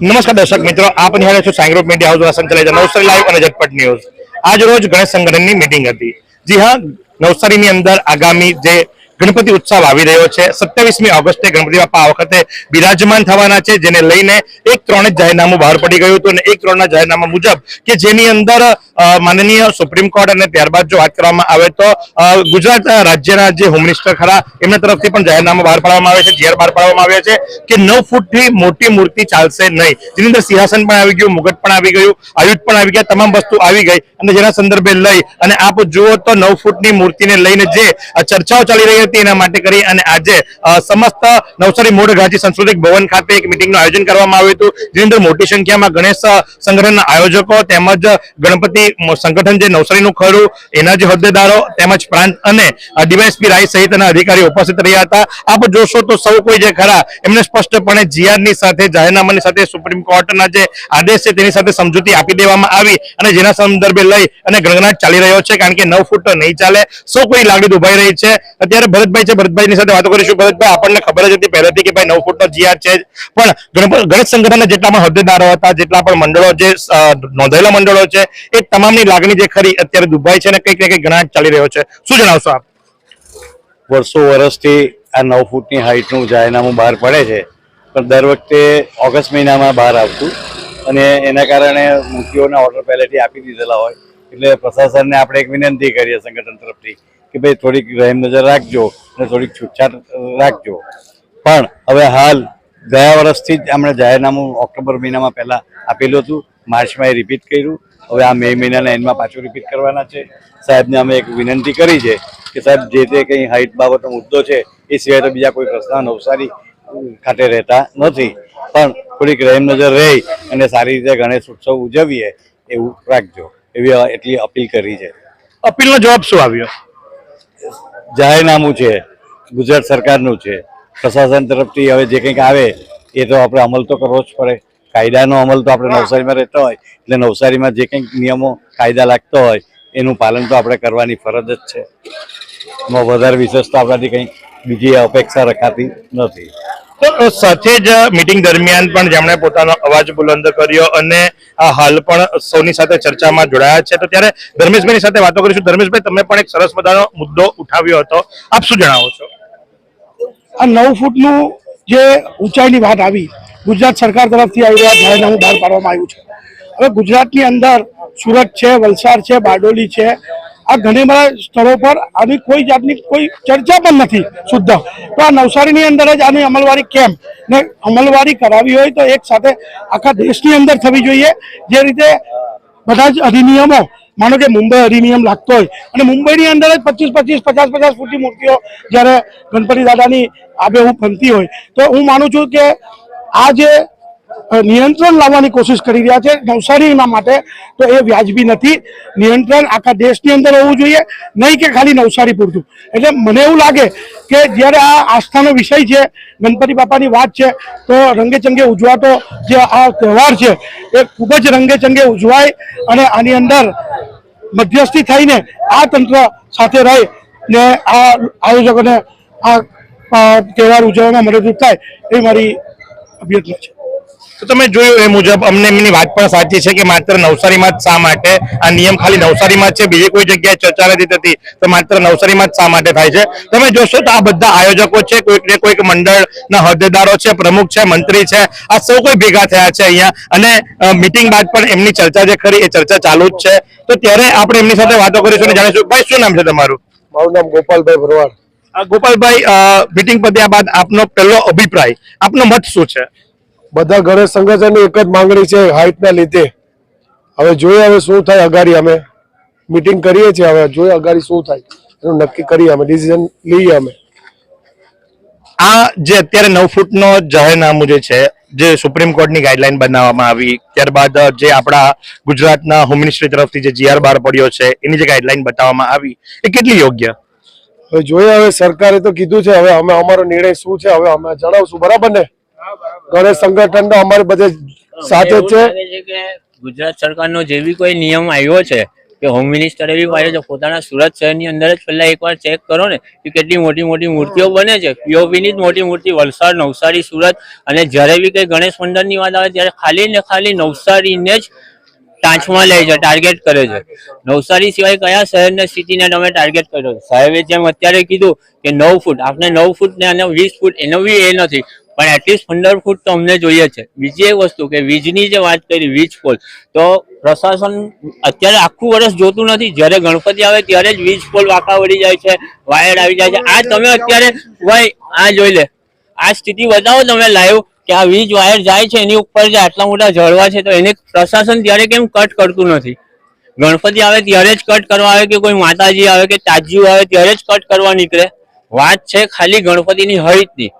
નમસ્કાર દર્શક મિત્રો, આપ નિહાળે છો સાંગ્રુપ મીડિયા હાઉસ સંચાલિત નવસારી લાઈવ અને ઝટપટ ન્યૂઝ. આજ રોજ ગણેશ સંગઠનની મીટિંગ હતી. જી હા, નવસારીની અંદર આગામી જે ગણપતિ ઉત્સવ આવી રહ્યો છે. સત્યાવીસમી ઓગસ્ટે ગણપતિ બાપા આ વખતે બિરાજમાન થવાના છે, જેને લઈને એક ત્રણ જાહેરનામું બહાર પડી ગયું હતું અને એક ત્રણના જાહેરનામા મુજબ કે જેની અંદર માનનીય સુપ્રીમ કોર્ટ અને ત્યારબાદ જો વાત કરવામાં આવે તો ગુજરાત રાજ્યના જે હોમ મિનિસ્ટર ખરા, એમના તરફથી પણ જાહેરનામું બહાર પાડવામાં આવે છે જીઆર બહાર પાડવામાં આવ્યા છે કે નવ ફૂટથી મોટી મૂર્તિ ચાલશે નહીં. જેની અંદર સિંહાસન પણ આવી ગયું, મુગટ પણ આવી ગયું, આયુધ પણ આવી ગયા, તમામ વસ્તુ આવી ગઈ અને જેના સંદર્ભે લઈ અને આપ જુઓ તો નવ ફૂટની મૂર્તિને લઈને જે ચર્ચાઓ ચાલી રહી હતી એના માટે કરી અને આજે સમસ્ત નવસારી મોઢ ઘાટી સાંસ્કૃતિક ભવન ખાતે એક મિટિંગનું આયોજન કરવામાં આવ્યું હતું. જેની અંદર મોટી સંખ્યામાં ગણેશ અ, સંગ્રહના આયોજકો તેમજ ગણપતિ સંગઠન જે નવસારીનું ખરું એના જે હોદ્દેદારો તેમજ પ્રાંત અને ડીવાયએસપી રાય સહિતના અધિકારીઓ ઉપસ્થિત રહ્યા હતા. આપ જોશો તો સૌ કોઈ જે ખરા એમને સ્પષ્ટપણે જીઆરની સાથે જાહેરનામાની સાથે સુપ્રીમ કોર્ટના જે આદેશ છે તેની સાથે સમજૂતી આપી દેવામાં આવી અને જેના સંદર્ભે લઈ અને ગણગણાટ ચાલી રહ્યો છે. કારણ કે નવ ફૂટ નહીં ચાલે. સૌ કોઈ લાગણી દુભાઈ રહી છે. અત્યારે ભરતભાઈ છે, ભરતભાઈની સાથે વાતો કરીશું. ભરતભાઈ, આપણને ખબર જ હતી પહેલેથી કે ભાઈ નવ ફૂટ નો જીઆર છે પણ ગણેશ સંગઠનના જેટલા પણ હોદ્દેદારો હતા, જેટલા પણ મંડળો જે નોંધાયેલા મંડળો છે, એ તમામની લાગણી જે ખરી અત્યારે દુભાઈ છે ને કંઈક ને કંઈક ગણાટ ચાલી રહ્યો છે. શું જણાવશો આપ? વર્ષો વર્ષથી આ નવ ફૂટની હાઇટનું જાહેરનામું બહાર પડે છે. પણ દર વખતે ઓગસ્ટ મહિનામાં બહાર આવતું. અને એના કારણે મૂર્તિઓના ઓર્ડર પહેલેથી આપી દીધેલા હોય. એટલે પ્રશાસનને આપણે એક વિનંતી કરીએ સંગઠન તરફથી. કે ભાઈ થોડીક રહેમ નજર રાખજો અને થોડીક છૂટછાટ રાખજો. પણ હવે હાલ ગયા વર્ષથી જ આપણે જાહેરનામું ઓક્ટોબર મહિનામાં પહેલાં આપેલું હતું. માર્ચમાં એ રિપીટ કર્યું. હવે આ મે મહિનાના એન્ડમાં પાછું રિપીટ કરવાના છે. સાહેબને અમે એક વિનંતી કરી છે કે સાહેબ, જે તે કંઈ હાઇટ બાબતનો મુદ્દો છે, એ સિવાય તો બીજા કોઈ પ્રશ્ન નવસારી ખાતે રહેતા નથી. પણ થોડીક રહેમ નજર રહી અને સારી રીતે ગણેશ ઉત્સવ ઉજવીએ એવું રાખજો. એવી એટલી અપીલ કરી છે. અપીલનો જવાબ શું આવ્યો? જાહેરનામું છે, ગુજરાત સરકારનું છે. પ્રશાસન તરફથી હવે જે કંઈક આવે, એ તો આપણે અમલ તો કરવો જ પડે. કાયદાનો અમલ તો આપણે નવસારીમાં રહેતો હોય, એટલે નવસારીમાં જે કંઈક નિયમો, કાયદા લાગતો હોય, એનું પાલન તો આપણે કરવાની ફરજ જ છે. એમાં વધારે વિશેષ તો આપણાથી કંઈ બીજી અપેક્ષા રખાતી નથી. તો સાથે જ મીટિંગ દરમિયાન પણ જેમણે પોતાનો અવાજ બુલંદ કર્યો અને આ હાલ પણ સૌની સાથે ચર્ચામાં જોડાયા છે. તો ત્યારે ધર્મેશભાઈની સાથે વાતો કરીશું. ધર્મેશભાઈ, તમે પણ એક સરસ મજાનો મુદ્દો ઉઠાવ્યો હતો. આપ શું જણાવો છો? આ નવ ફૂટનું જે ઊંચાઈની વાત આવી, ગુજરાત સરકાર તરફથી આવી રહ્યા જાહેરનામું બહાર પાડવામાં આવ્યું છે. હવે ગુજરાતની અંદર સુરત છે, વલસાડ છે, બારડોલી છે આ ઘણી બધા સ્થળો પર આની કોઈ જાતની કોઈ ચર્ચા પણ નથી શુદ્ધ. તો આ નવસારીની અંદર જ આની અમલવારી કેમ? ને અમલવારી કરાવી હોય તો એક સાથે આખા દેશની અંદર થવી જોઈએ. જે રીતે બધા જ અધિનિયમો, માનો કે મુંબઈ અધિનિયમ લાગતો હોય, અને મુંબઈની અંદર જ પચીસ પચીસ, પચાસ પચાસ ફૂટની મૂર્તિઓ જ્યારે ગણપતિ દાદાની આબેહૂબ બનતી હોય. તો હું માનું છું કે આ જે નિયંત્રણ લાવવાની કોશિશ કરી રહ્યા છે નવસારીના માટે. તો એ વ્યાજબી નથી. નિયંત્રણ આખા દેશની અંદર હોવું જોઈએ. નહીં કે ખાલી નવસારી પૂરતું. એટલે મને એવું લાગે કે જ્યારે આ આસ્થાનો વિષય છે, ગણપતિ બાપાની વાત છે, તો રંગેચંગે ઉજવાતો જે આ તહેવાર છે, એ ખૂબ જ રંગેચંગે ઉજવાય અને આની અંદર મધ્યસ્થી થઈને આ તંત્ર સાથે રહી ને આ આયોજકોને આ તહેવાર ઉજવવામાં મદદરૂપ થાય એ મારી અભ્યર્થના છે. તો તમે જોયું એ મુજબ અમને એમની વાત પણ સાચી છે કે માત્ર નવસારીમાં જ શા માટે? આ નિયમ ખાલી નવસારીમાં જ છે બીજી કોઈ જગ્યાએ ચર્ચા નથી થતી તો માત્ર નવસારીમાં જ શા માટે થાય છે? તમે જોશો તો આ બધા આયોજકો છે કોઈક ને કોઈક મંડળના હોદ્દેદારો છે પ્રમુખ છે મંત્રી છે આ સૌ કોઈ ભેગા થયા છે અહીંયા. અને મિટિંગ બાદ પણ એમની ચર્ચા જે ખરી એ ચર્ચા ચાલુ જ છે. તો ત્યારે આપણે એમની સાથે વાતો કરીશું અને જાણીશું. ભાઈ શું નામ છે તમારું? મારું નામ ગોપાલભાઈ ભરવાડ. ગોપાલભાઈ મિટિંગ પત્યા બાદ આપનો પહેલો અભિપ્રાય આપનો મત શું છે? બધા ગણેશ સંગઠનની એક જ માંગણી છે હાઇટના લીધે. હવે જોઈએ હવે શું થાય અગાડી અમે. મિટિંગ કરીએ છીએ હવે જોઈએ અગાડી શું થાય. એનું નક્કી કરીએ અમે ડિસિઝન લઈએ અમે. આ જે અત્યારે નવ ફૂટનો જાહેરનામું જે છે જે સુપ્રીમ કોર્ટની ગાઈડલાઈન બનાવવામાં આવી ત્યારબાદ જે આપણા ગુજરાતના હોમ મિનિસ્ટ્રી તરફથી જે જીઆર બહાર પડ્યો છે એની જે ગાઈડલાઈન બતાવવામાં આવી એ કેટલી યોગ્ય? હવે જોઈએ હવે સરકારે તો કીધું છે હવે અમે અમારો નિર્ણય શું છે હવે અમે જણાવશું બરાબર ને? ગણેશ સંગઠન તો અમારે બધે સાથે છે. ગુજરાત સરકારનો જે બી કોઈ નિયમ આવ્યો છે કે હોમ મિનિસ્ટરે બી પાડ્યો છે પોતાના સુરત શહેરની અંદર જ પહેલાં એકવાર ચેક કરો ને કે કેટલી મોટી મોટી મૂર્તિઓ બને છે. પીઓપી ની જ મોટી મૂર્તિ વલસાડ નવસારી સુરત અને જ્યારે બી કઈ ગણેશ મંડળની વાત આવે ત્યારે ખાલી ને ખાલી નવસારીને જ ટાંચમાં લે છે ટાર્ગેટ કરે છે. નવસારી સિવાય કયા શહેરને સિટીને તમે ટાર્ગેટ કર્યો? સાહેબે જેમ અત્યારે કીધું કે નવ ફૂટ આપણે નવ ફૂટ ને અને વીસ ફૂટ એનો બી એ નથી. પણ એટલીસ્ટ પંદર ફૂટ તો અમને જોઈએ છે. બીજી એક વસ્તુ કે વીજની જે વાત કરી, વીજ પોલ, તો પ્રશાસન અત્યારે આખું વર્ષ જોતું નથી. જ્યારે ગણપતિ આવે ત્યારે જ વીજ પોલ વાંકા વળી જાય છે, વાયર આવી જાય છે. આ તમે અત્યારે ભાઈ, આ જોઈ લે. આ સ્થિતિ બતાવો તમે લાઈવ કે આ વીજ વાયર જાય છે, એની ઉપર જે આટલા મોટા ઝાડવા છે, તો એને પ્રશાસન ત્યારે કેમ કટ કરતું નથી? ગણપતિ આવે ત્યારે જ કટ કરવા આવે કે કોઈ માતાજી આવે કે તાજ્યું આવે ત્યારે જ કટ કરવા નીકળે? વાત છે ખાલી ગણપતિની હરિતની.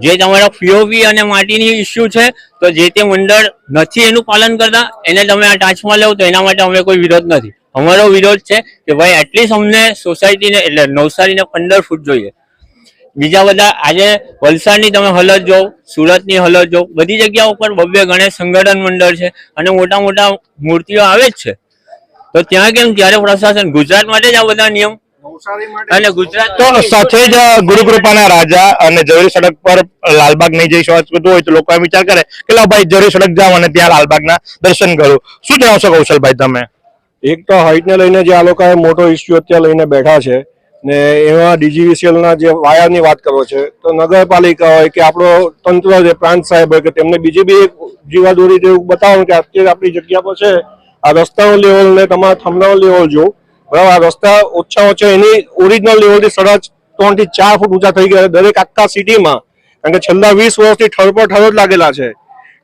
જે તમારા પીઓવી અને માટીની ઇસ્યુ છે, તો જે તે મંડળ નથી એનું પાલન કરતા, એને તમે આ ટાંચમાં લો, તો એના માટે અમે કોઈ વિરોધ નથી. અમારો વિરોધ છે કે ભાઈ એટલીસ્ટ અમને સોસાયટીને, એટલે નવસારીને પંદર ફૂટ જોઈએ. બીજા બધા, આજે વલસાડની તમે હાલત જો સુરતની હલત જો બધી જગ્યા ઉપર ભવ્ય ગણેશ સંગઠન મંડળ છે, અને મોટા મોટા મૂર્તિઓ આવે જ છે. તો ત્યાં કેમ ત્યારે પ્રશાસન? ગુજરાત માટે જ આ બધા નિયમ અને ગુજરાત તો સાથે જ ગુરુકૃપાના રાજા અને જવેરી સડક પર લાલબાગ નહીં જઈ શકતું હોય તો લોકો એમ વિચાર કરે કે લાવ ભાઈ જવેરી સડક જાઓ અને ત્યાં લાલબાગના દર્શન કરું. શું જણાવશો કૌશલભાઈ તમે? એક તો હાઇટને લઈને જે આ લોકોએ મોટો ઇસ્યુ અત્યારે લઈને બેઠા છે ને એમાં ડીજીવીસીએલના ના જે વાયરની વાત કરો છે તો નગરપાલિકા હોય કે આપણો તંત્ર જે પ્રાંત સાહેબ હોય કે તેમને બીજી બી એક જીવાદોરી જેવું બતાવો કે અત્યારે આપણી જગ્યા પર છે. આ રસ્તાનો લેવલ ને તમારા થંભલાનો લેવલ જો બરાબર, આ રસ્તા ઓછા ઓછા એની ઓરિજિનલ લેવલથી સાડા ત્રણથી ચાર ફૂટ ઊંચા થઈ ગયા દરેક આખા સિટીમાં કારણ કે છેલ્લા વીસ વર્ષથી ઠર ઠર જ લાગેલા છે.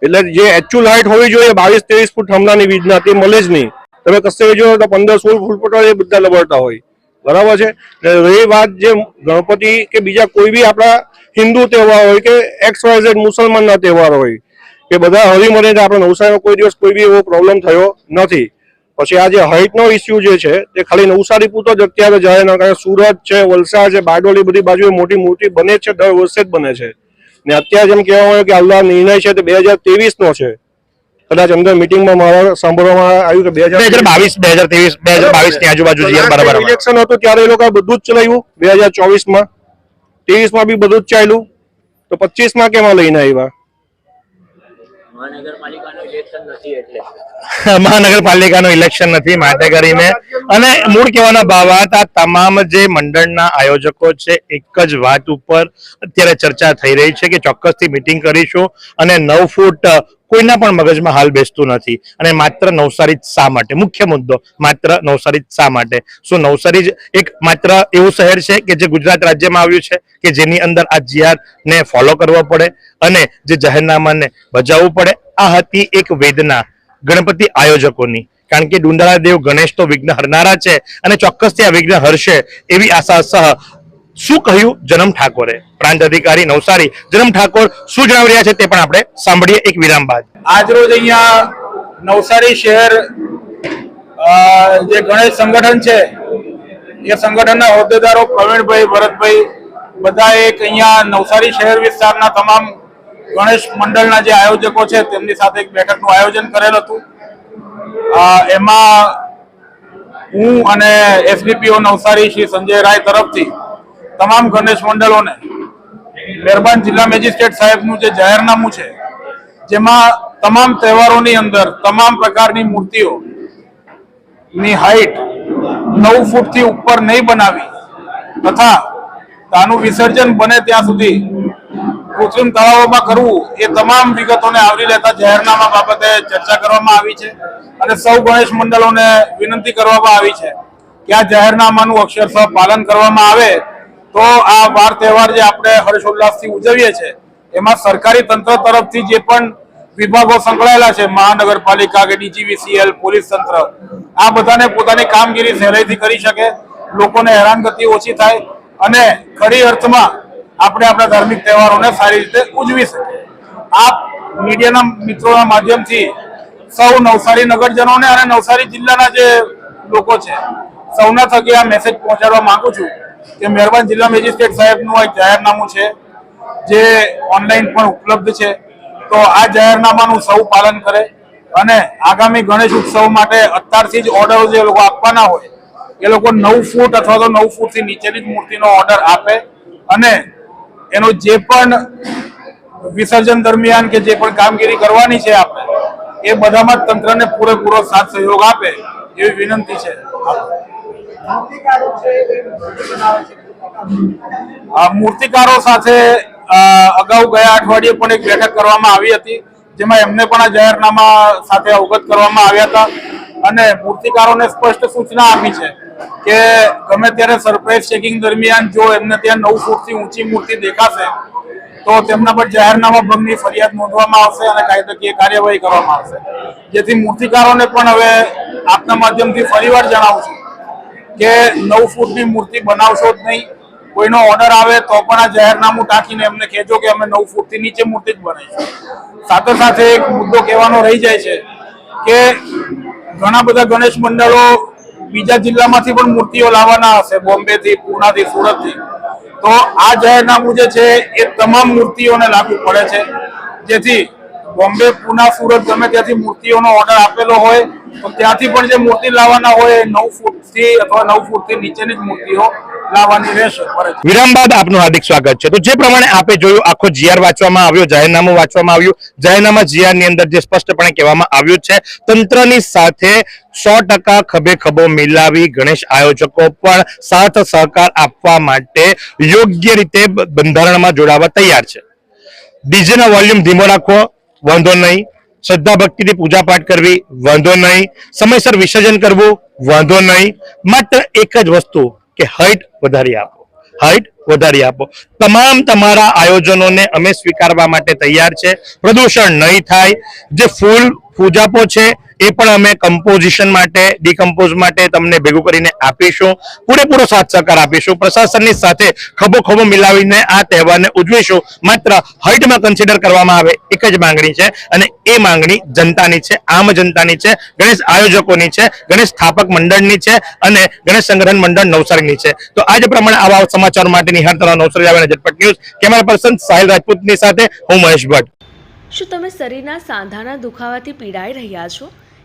એટલે જે એકચ્યુઅલ હાઇટ હોવી જોઈએ, બાવીસ ત્રેવીસ ફૂટ હમણાંની વીજના, તે મળે જ નહીં તમે કશે જો તો પંદર સોળ ફૂટ પર એ બધા લબડતા હોય. બરાબર છે? રહી વાત જે ગણપતિ કે બીજા કોઈ બી આપણા હિન્દુ તહેવાર હોય કે એક્સ વાય ઝેડ મુસલમાનના તહેવાર હોય, કે બધા હળી મળીને આપણે નવસારીમાં કોઈ દિવસ કોઈ બી એવો પ્રોબ્લેમ થયો નથી. પછી આ જે હાઇટનો ઇસ્યુ જે છે તે ખાલી નવસારી પૂરતો જ અત્યારે જાય ના કારણ સુરત છે વલસાડ છે બારડોલી બધી બાજુએ મોટી મૂર્તિ બને છે દર વર્ષે જ બને છે. ને અત્યારે જેમ કહેવામાં આવ્યું કે હાલના નિર્ણય છે તે બે હજાર ત્રેવીસ નો છે. કદાચ અંદર મિટિંગમાં મારા સાંભળવામાં આવ્યું કે બે હજાર બાવીસ બે હજાર ત્રેવીસ બે હજાર બાવીસની આજુબાજુ બરાબર ઇલેક્શન હતું ત્યારે એ લોકો બધું જ ચલાવ્યું. બે હજાર ચોવીસમાં ત્રેવીસ બી બધું જ ચાલ્યું. તો પચીસમાં કેમાં લઈને આવ્યા? મહાનગરપાલિકાનું ઇલેક્શન નથી માટે કરીને. અને મૂળ કહેવાના ભાવ આ તમામ જે મંડળના આયોજકો છે, એક જ વાત ઉપર અત્યારે ચર્ચા થઈ રહી છે કે ચોક્કસથી મિટિંગ કરીશું અને નવ ફૂટ કોઈના પણ મગજમાં હાલ બેસતું નથી. અને માત્ર નવસારી શા માટે? મુખ્ય મુદ્દો, માત્ર નવસારી શા માટે? શું નવસારી એક માત્ર એવું શહેર છે કે જે ગુજરાત રાજ્યમાં આવ્યું છે કે જેની અંદર આ જીઆર ને ફોલો કરવો પડે અને જે જાહેરનામાને બજાવવું પડે. આ હતી એક વેદના ગણપતિ આયોજકોની. કારણ કે ડુંડાળા દેવ ગણેશ તો વિઘ્ન હરનારા છે અને ચોક્કસથી આ વિઘ્ન હરશે એવી આશા સહ શું કહ્યું જનમ ઠાકોરે? પ્રાંત અધિકારી નવસારી, જનમ ઠાકોર શું જણાવી રહ્યા છે તે પણ આપણે સાંભળીએ એક વિરામ બાદ. આજરોજ અહીંયા નવસારી શહેર જે ગણેશ સંગઠન છે, એ સંગઠનના હોદ્દેદારો પ્રવીણભાઈ, ભરતભાઈ બધા એક અહીંયા નવસારી શહેર વિસ્તારના તમામ ગણેશ મંડળના જે આયોજકો છે, તેમની સાથે એક બેઠકનું આયોજન કરેલ હતું. એમાં હું અને એસડીપીઓ નવસારી શ્રી સંજય રાય તરફથી તમામ ગણેશ મંડળોને મહેરબાન જિલ્લા મેજિસ્ટ્રેટ સાહેબનું જે જાહેરનામું છે, જેમાં તમામ તહેવારોની અંદર તમામ પ્રકારની મૂર્તિઓ ની હાઈટ નવ ફૂટથી ઉપર નહીં બનાવી તથા તાનું વિસર્જન બને ત્યાં સુધી કૃત્રિમ તળાવોમાં કરવું એ તમામ વિગતોને આવરી લેતા જાહેરનામા બાબતે ચર્ચા કરવામાં આવી છે અને સૌ ગણેશ મંડળોને વિનંતી કરવામાં આવી છે કે આ જાહેરનામાનું અક્ષરશઃ પાલન કરવામાં આવે તો આ વાર તહેવાર જે આપણે હર્ષોલ્લાસથી ઉજવીએ છીએ, એમાં સરકારી તંત્ર તરફથી જે પણ વિભાગો સંકળાયેલા છે, મહાનગરપાલિકા કે ડીજીવીસીએલ, પોલીસ તંત્ર, આ બધાને પોતાની કામગીરી સહેલાઈથી કરી શકે, લોકોને હેરાનગતિ ઓછી થાય અને ખરી અર્થમાં આપણે આપણા ધાર્મિક તહેવારોને સારી રીતે ઉજવી શકીએ. આપ મીડિયાના મિત્રોના માધ્યમથી સૌ નવસારી નગરજનોને અને નવસારી જિલ્લાના જે લોકો છે, સૌના થકી આ મેસેજ પહોંચાડવા માંગુ છું. કે મહેરબાન જિલ્લા મેજિસ્ટ્રેટ સાહેબનું એક જાહેરનામું છે, જે ઓનલાઈન પણ ઉપલબ્ધ છે. તો આ જાહેરનામાનું સૌ પાલન કરે અને આગામી ગણેશ ઉત્સવ માટે અત્યારથી જ ઓર્ડર જે લોકો આપવાના હોય, એ લોકો નવ ફૂટ અથવા તો નવ ફૂટથી નીચેની જ મૂર્તિનો ઓર્ડર આપે અને એનો જે પણ વિસર્જન દરમિયાન કે જે પણ કામગીરી કરવાની છે આપણે, એ બધામાં તંત્રને પૂરેપૂરો સાથ સહયોગ આપે એવી વિનંતી છે. મૂર્તિકારો સાથે અગાઉ ગયા અઠવાડિયે પણ એક બેઠક કરવામાં આવી હતી, જેમાં એમને પણ આ જાહેરનામા સાથે અવગત કરવામાં આવ્યા હતા. અને મૂર્તિકારોને સ્પષ્ટ સૂચના આપી છે કે ગમે ત્યારે સરપ્રાઇઝ ચેકિંગ દરમિયાન જો એમને ત્યાં નવ ફૂટથી ઊંચી મૂર્તિ દેખાશે, તો તેમના પર જાહેરનામા ભંગની ફરિયાદ નોંધવામાં આવશે અને કાયદાકીય કાર્યવાહી કરવામાં આવશે. જેથી મૂર્તિકારોને પણ હવે આપના માધ્યમથી ફરીવાર જણાવું છું કે નવ ફૂટની મૂર્તિ બનાવશો જ નહીં, કોઈનો ઓર્ડર આવે તો પણ આ જાહેરનામું ટાંકીને એમને કહેજો કે અમે નવ ફૂટથી નીચે મૂર્તિ જ બનાવીશું. સાથે સાથે એક મુદ્દો કહેવાનો રહી જાય છે કે ઘણા બધા ગણેશ મંડળો બીજા જિલ્લામાંથી પણ મૂર્તિઓ લાવવાના હશે, બોમ્બેથી, પૂનાથી, સુરતથી. તો આ જાહેરનામું જે છે એ તમામ મૂર્તિઓને લાગુ પડે છે. જેથી બોમ્બે, પુના, સુરત ગમે ત્યાંથી મૂર્તિઓનો ઓર્ડર આપેલો હોય, તો ત્યાંથી પણ જે મૂર્તિ લાવવાના હોય નવ ફૂટથી અથવા નવ ફૂટથી નીચેની જ મૂર્તિઓ લાવવાની રહેશે વિરામ બાદ આપનું હાર્દિક સ્વાગત છે. તો જે પ્રમાણે આપે જોયું, આખો જીઆર વાંચવામાં આવ્યો, જાહેરનામું વાંચવામાં આવ્યું, જાહેરનામા જીઆર અંદર જે સ્પષ્ટપણે કહેવામાં આવ્યું છે, તંત્રની સાથે સો ટકા ખભે ખભો મિલાવી ગણેશ આયોજકો પણ સાથ સહકાર આપવા માટે યોગ્ય રીતે બંધારણમાં જોડાવા તૈયાર છે. ડીજેના વોલ્યુમ ધીમો રાખવો વાંધો નહીં. શ્રદ્ધા ભક્તિથી પૂજા પાઠ કરવી, વાંધો નહીં. સમયસર વિસર્જન કરવું, વાંધો નહીં. માત્ર એક જ વસ્તુ કે હાઈટ વધારી આપો. હાઈટ વધારી આપો. તમામ તમારા આયોજનોને અમે સ્વીકારવા માટે તૈયાર છે. પ્રદૂષણ નહીં થાય. જે ફૂલ પૂજાપો છે એ પણ અમે કમ્પોઝિશન માટે ડિકમ્પોઝ માટે તમને ભેગું કરીને આપીશું. પૂરેપૂરો સાથ સહકાર આપીશું. પ્રશાસનની સાથે ખભો ખભો મિલાવીને આ તહેવારને ઉજવીશું. માત્ર હાઈટમાં કન્સિડર કરવામાં આવે, એક જ માંગણી છે અને એ માંગણી જનતાની છે, આમ જનતાની છે, ગણેશ આયોજકોની છે, ગણેશ સ્થાપક મંડળની છે અને ગણેશ સંગઠન મંડળ નવસારીની છે. તો આજ પ્રમાણે આવા સમાચાર માટે નિહાળતા નવસારી આવે Zatpat news. Camera person Sahil રાજપૂતની સાથે હું મહેશ ભટ્ટ. શું તમે શરીરના સાંધાના દુખાવાથી પીડાઈ રહ્યા છો?